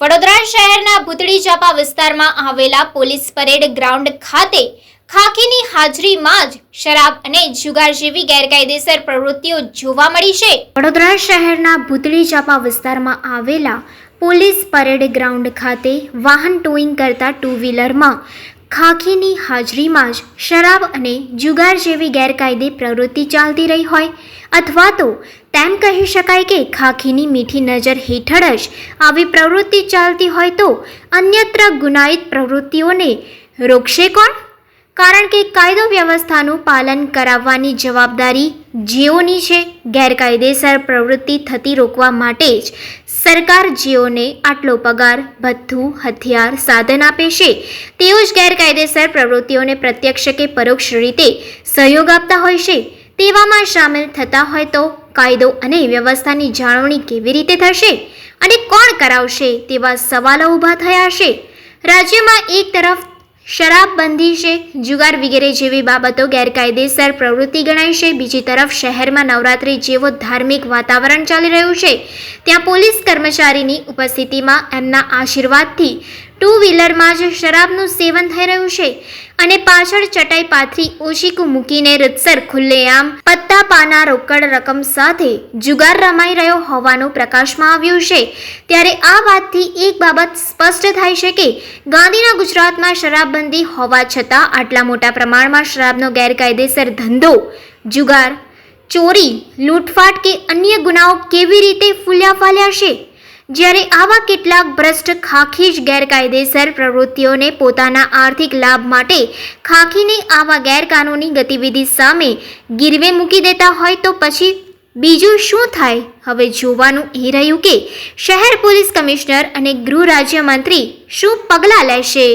વડોદરા શહેરના ભૂતળી ચાપા વિસ્તારમાં આવેલા પોલીસ પરેડ ગ્રાઉન્ડ ખાતે ખાખીની હાજરીમાં જ શરાબ અને જુગાર જેવી ગેરકાયદેસર પ્રવૃત્તિઓ જોવા મળી છે. વડોદરા શહેરના ભૂતળી ચાપા વિસ્તારમાં આવેલા પોલીસ પરેડ ગ્રાઉન્ડ ખાતે વાહન ટોઈંગ કરતા ટુ વ્હીલરમાં ખાખીની હાજરીમાં જ શરાબ અને જુગાર જેવી ગેરકાયદે પ્રવૃત્તિ ચાલતી રહી હોય અથવા તો તેમ કહી શકાય કે ખાખીની મીઠી નજર હેઠળ જ આવી પ્રવૃત્તિ ચાલતી હોય તો અન્યત્ર ગુનાહિત પ્રવૃત્તિઓને રોકશે કોણ? કારણ કે કાયદો વ્યવસ્થાનું પાલન કરાવવાની જવાબદારી જેઓની છે ગેરકાયદેસર પ્રવૃત્તિ થતી રોકવા માટે જ સરકાર જેઓને આટલો પગાર, ભથ્થું, હથિયાર સાધન આપે છે, તેઓ જ ગેરકાયદેસર પ્રવૃત્તિઓને પ્રત્યક્ષ કે પરોક્ષ રીતે સહયોગ આપતા હોય છે. તેવામાં સામેલ થતા હોય તો કાયદો અને વ્યવસ્થાની જાળવણી કેવી રીતે થશે અને કોણ કરાવશે તેવા સવાલો ઊભા થયા છે. રાજ્યમાં એક તરફ શરાબબંધી છે, જુગાર વગેરે જેવી બાબતો ગેરકાયદેસર પ્રવૃત્તિ ગણાય છે. બીજી તરફ શહેરમાં નવરાત્રી જેવો ધાર્મિક વાતાવરણ ચાલી રહ્યું છે. ત્યાં પોલીસ કર્મચારીની ઉપસ્થિતિમાં એમના આશીર્વાદથી ટુ વ્હીલરમાં જ શરાબનું સેવન થઈ રહ્યું છે અને પાછળ ચટાઈ પાથરી ઓશીકું મૂકીને રીતસર ખુલ્લેઆમ પત્તા પાના રોકડ રકમ સાથે જુગાર રમાઈ રહ્યો હોવાનું પ્રકાશમાં આવ્યું છે. ત્યારે આ વાતથી એક બાબત સ્પષ્ટ થાય છે કે ગાંધીના ગુજરાતમાં શરાબબંધી હોવા છતાં આટલા મોટા પ્રમાણમાં શરાબનો ગેરકાયદેસર ધંધો, જુગાર, ચોરી, લૂંટફાટ કે અન્ય ગુનાઓ કેવી રીતે ફૂલ્યા ફાલ્યા છે? જ્યારે આવા કેટલાક ભ્રષ્ટ ખાખી જ ગેરકાયદેસર પ્રવૃત્તિઓને પોતાના આર્થિક લાભ માટે ખાખીને આવા ગેરકાનૂની ગતિવિધિ સામે ગીરવે મૂકી દેતા હોય તો પછી બીજું શું થાય? હવે જોવાનું એ રહ્યું કે શહેર પોલીસ કમિશનર અને ગૃહ રાજ્યમંત્રી શું પગલાં લેશે?